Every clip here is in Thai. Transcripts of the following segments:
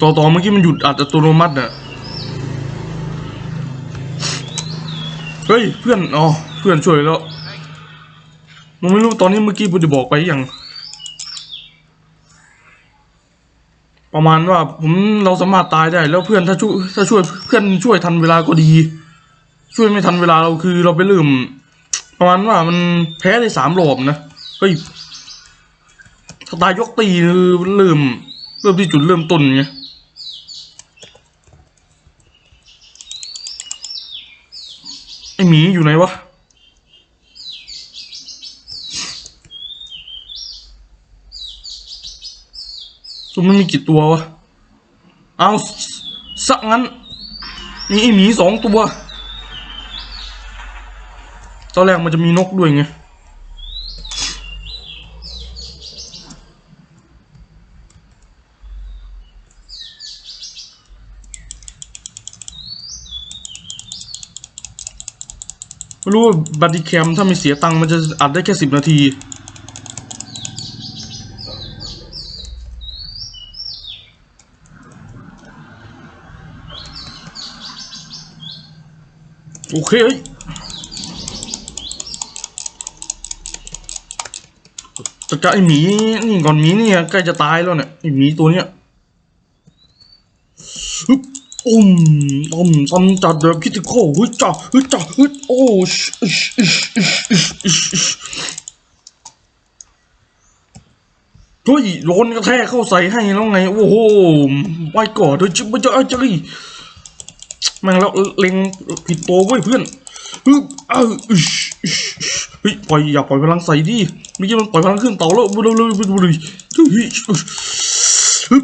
ต่อต่อเมื่อกี้มันหยุดอัตโนมัติน่ะเฮ้ยเพื่อนอ๋อเพื่อนช่วยแล้วมันไม่รู้ตอนนี้เมื่อกี้ผมจะบอกไปยังประมาณว่าผมเราสามารถตายได้แล้วเพื่อนถ้าช่วยถ้าช่วยเพื่อนช่วยทันเวลาก็ดี ช่วยไม่ทันเวลาเราคือเราไปลืมประมาณว่ามันแพ้ได้สามรอบนะเฮ้ยถ้าตายยกตีคืมเริ่มที่จุดเริ่มต้นไง ไอ หมีอยู่ไหนวะ ตัวมันมีกี่ตัววะ เอาสสักงั้น มีไอหมีสองตัว ตอนแรกมันจะมีนกด้วยไง ไม่รู้ว่าบัตติแคมถ้าไม่เสียตังค์มันจะอัดได้แค่สิบนาทีโอเคเอ้ยจัดกาไอหมีนี่ก่อนหมีเนี่ยใกล้จะตายแล้วเนี่ยไอหมีตัวเนี้ย อุ้มต้มซ้ำจัดแบบคิดถึงโคฮึจ้าฮึจ้าฮึโอ้ชิชิชิชิชิชิชเฮ้ยโดนกระแทกเข้าใส่ให้แล้วไง โอ้โหไปก่อนเธอจิ๊บจะเอ้จะรีแม่งแล้วเล็งผิดตัวเว้ยเพื่อนฮึเอออิชอิชอิชเฮ้ยปล่อยอย่าปล่อยพลังใส่ดิมื่อกี้มันปล่อยพลังขึ้นเต่าแล้วเร็วเร็วเร็วเร็วเร็วเฮ้ยฮึ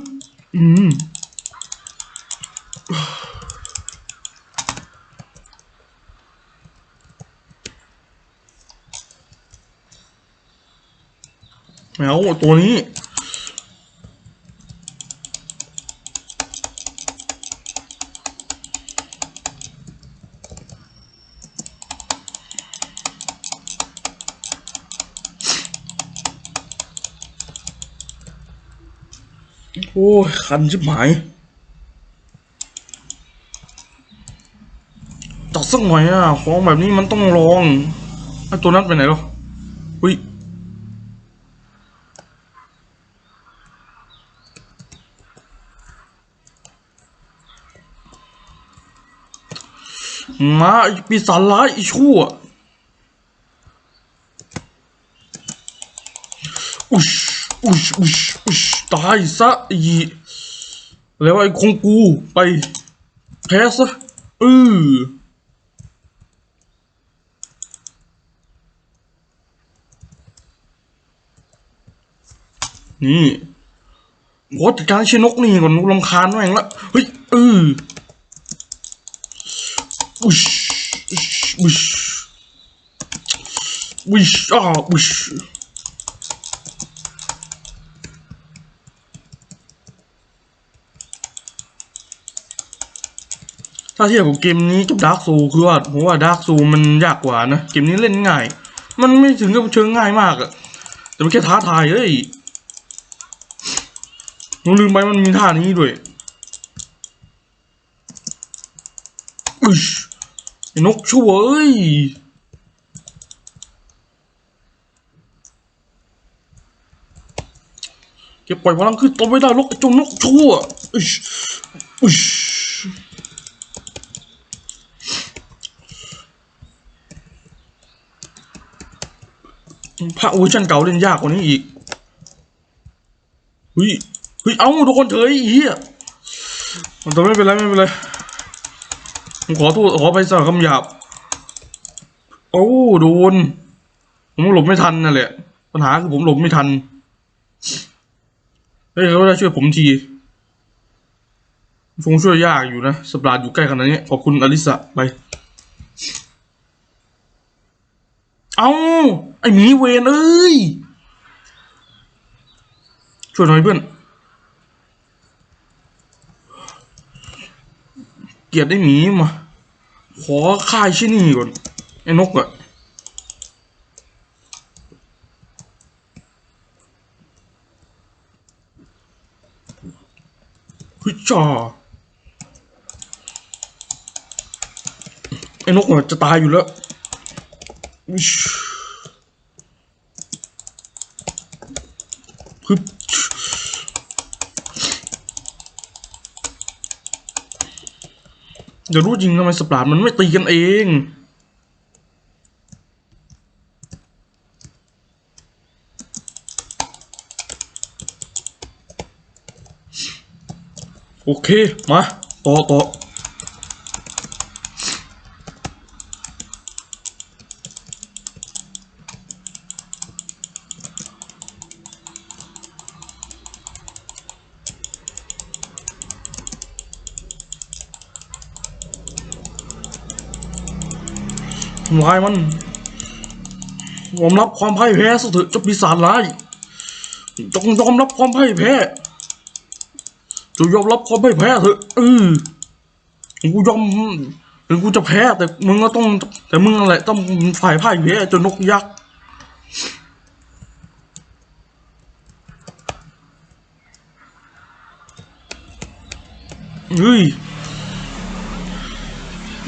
อืม แมวตัวนี้ โอ้ย คันชิบหายจัดสักหน่อยอะ ของแบบนี้มันต้องลองไอ้ตัวนั้นไปไหนหรออุ้ย มาไอ้ปีศาจร้ายไอ้ชั่วอุชอุชอุชอุชตายซะอ้แล้วไอ้คงกูไปแพ้ซะเออนี่ขอจัดการเชนกนี่ก่อนกูรำคาญแม่งละเฮ้ยเออ อุชอุชอุชอุชอ่าอุชถ้าเทียบกับเกมนี้กับดาร์กซูคือว่าผมว่าดาร์กซูมันยากกว่านะ เกมนี้เล่นง่าย มันไม่ถึงกับเชิงง่ายมากอะแต่มันแค่ท้าทายเฮ้ยผมลืมไปมันมีท่านี้ด้วยอุชไอ้ นกชั่วเอ้ยเก็บปล่อยพลังขึ้นตัวไม่ได้ลกจงนกชั่วอิชอิชพระเวอร์ชันเก่าเล่นยากกว่านี้อีกเฮ้ยเฮ้ยเอ้าทุกคนเถอยอีอะแต่ไม่เป็นไรไม่เป็นไร ขอโทษขอไปสำหรับคำหยาบ โอ้โดน ผมหลบไม่ทันนั่นแหละ ปัญหาคือผมหลบไม่ทัน เฮ้ยเขาได้ช่วยผมทีคงช่วยยากอยู่นะสปราดอยู่ใกล้ขนาดนี้ขอบคุณอลิสะไป เอาไอหมีเวนเอ้ย ช่วยหน่อยเพื่อน เกลียดไอ้หมีมา ขอค่ายชิ้นี่ก่อน ไอ้นกอะเฮ้ยจ้าไอ้นกเนี่ยจะตายอยู่แล้วอิ๊ชฮึบ เดี๋ยวรู้จริงทำไมสปาร์ตมันไม่ตีกันเอง โอเค มา ต่อต่อ ทำลายมันยอมรับความพ่ายแพ้ซะเถอะเจ้าปีศาจร้ายจงยอมรับความพ่ายแพ้จะยอมรับความพ่ายแพ้เถอะเออกูยอมถึงกูจะแพ้ แต่มึงก็ต้อง แต่มึงนั่นแหละต้องฝ่ายพ่ายแพ้จนนกยักษ์เฮ้ย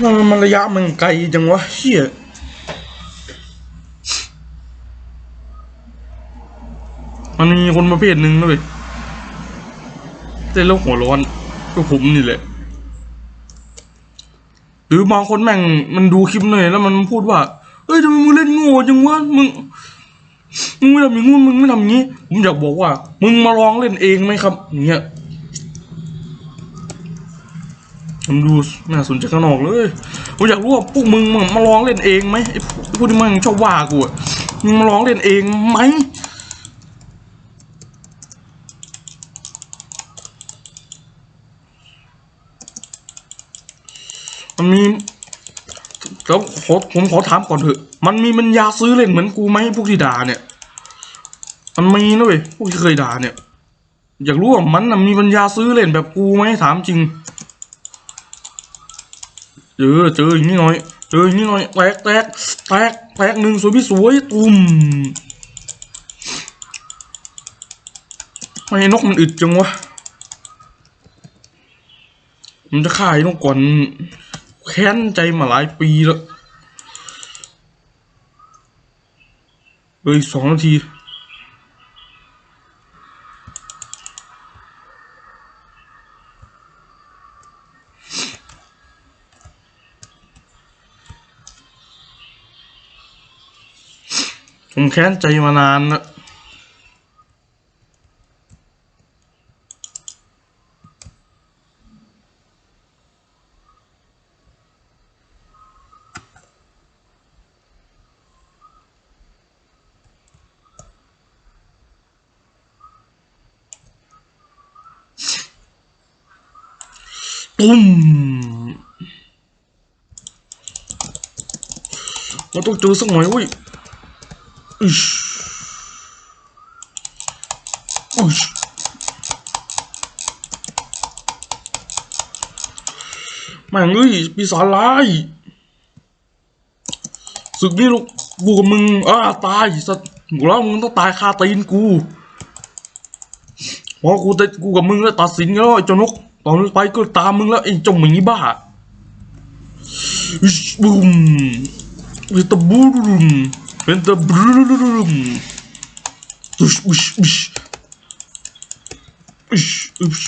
มันมันระยะมันไกลจังวะเชี่ยมันมีคนประเภทหนึ่งนะเว้ยเต้นแล้วหัวร้อนก็ผมนี่แหละ หรือบางคนแม่งมันดูคลิปหน่อยแล้วมันพูดว่า เอ้ยทำไมมึงเล่นโง่จังวะมึง มึงไม่ทำอย่างงู้นมึงไม่ทำอย่างนี้ ผมอยากบอกว่า มึงมาลองเล่นเองไหมครับเงี้ย ผมดูน่าสนใจข้างนอกเลยผมอยากรู้ว่าพวกมึงมาลองเล่นเองไหมไอ้พวกที่มึงชอบว่ากูอะมึงมาลองเล่นเองไหมมันมีแล้วขอผมขอถามก่อนเถอะ มันมีปัญญาซื้อเล่นเหมือนกูไหมพวกที่ด่าเนี่ย มันมีนะเว้ยพวกที่เคยด่าเนี่ย อยากรู้ว่ามันมีปัญญาซื้อเล่นแบบกูไหมถามจริง เจอเจออย่างนี้หน่อย เจออย่างนี้หน่อยแตกแตกแตกแตกหนึ่งสวยพี่สวยตุ่มไม่นกมันอึดจังวะมันจะฆ่าไอ้นกก่อนแค้นใจมาหลายปีแล้วเอ้ยสองนาที ผมแค้นใจมานานแล้วตุ้มเราต้องเจอสักหน่อยเว้ย อิชอิชแม่งเอ้ยปีศาจร้ายศึกนี้ลูกกูกับมึงอ่าตายสัตว์แล้วมึงต้องตายคาตีนกูเพราะกูแต่กูกับมึงแล้วตัดสินกันแล้วไอ้เจ้านกตอนนี้ไปก็ตามมึงแล้วไอ้เจ้าหมีบ้าบูมเป็นตะบูรุม เป็นตะบรูมอุชอุชอุชอุชอุช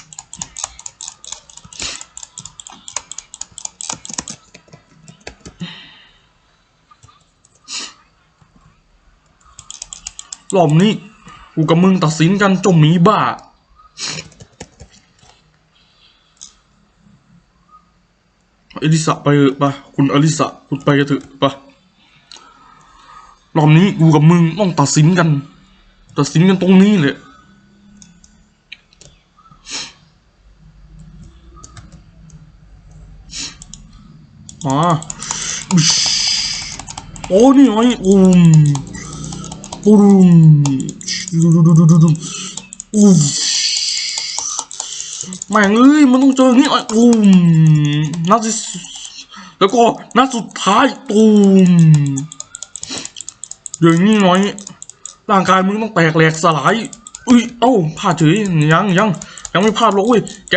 รอบนี้กูกับมึงตัดสินกันจ้าหมีบ้า อลิสะไปเถอะปะคุณอลิสะคุณไปกันเถอะปะ รอบนี้กูกับมึงต้องตัดสินกัน ตัดสินกันตรงนี้เลยมาโอ้นี่ไงอุ้มปุ้มดูดูดูดูดูอุ้มแม่งเอ้ยมันต้องเจออย่างนี้อะตูมนัดที่สุดแล้วก็นัดสุดท้ายตูม อย่างนี้น้อยร่างกายมึงต้องแตกแหลกสลายอุ้ยเอ้าพลาดเฉยยังยังยังไม่พลาดหรอกเว้ยแก